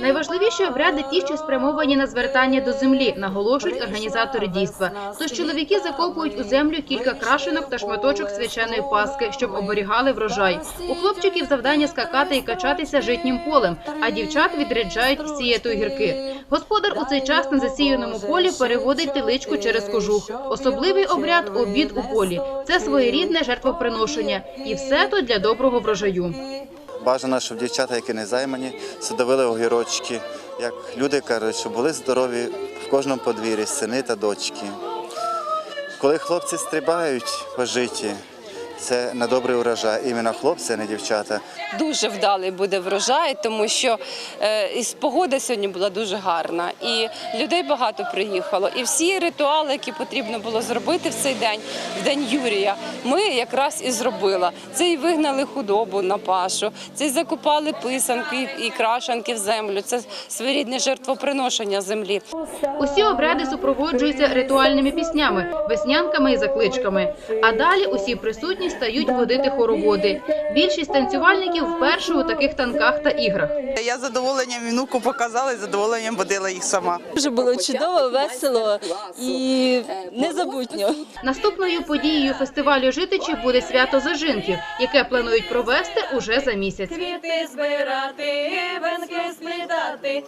Найважливіші обряди ті, що спрямовані на звертання до землі, наголошують організатори дійства. Тож чоловіки закопують у землю кілька крашенок та шматочок свяченої паски, щоб оберігали врожай. У хлопчиків завдання скакати і качатися житнім полем, а дівчат відряджають сіяти гірки. Господар у цей час на засіяному полі переводить теличку через кожух. Особливий обряд обід у полі. Це своєрідне жертвоприношення, і все то для доброго врожаю. Бажано, щоб дівчата, які не займані, садовили огірочки. Як люди кажуть, щоб були здорові в кожному подвір'ї, сини та дочки. Коли хлопці стрибають по житті, це на добрий урожай. Іменно хлопці, а не дівчата. Дуже вдалий буде врожай, тому що е, і погода сьогодні була дуже гарна, і людей багато приїхало. І всі ритуали, які потрібно було зробити в цей день, в день Юрія, ми якраз і зробили. Це і вигнали худобу на пашу, це і закопали писанки і крашанки в землю. Це своєрідне жертвоприношення землі. Усі обряди супроводжуються ритуальними піснями, веснянками і закличками. А далі усі присутні стають водити хороводи. Більшість танцювальників вперше у таких танках та іграх. Я задоволенням внуку показала і задоволенням водила їх сама. Дуже було чудово, весело і незабутньо. Наступною подією фестивалю житичів буде свято зажинків, яке планують провести уже за місяць. Квіти збирати, венки сплітати,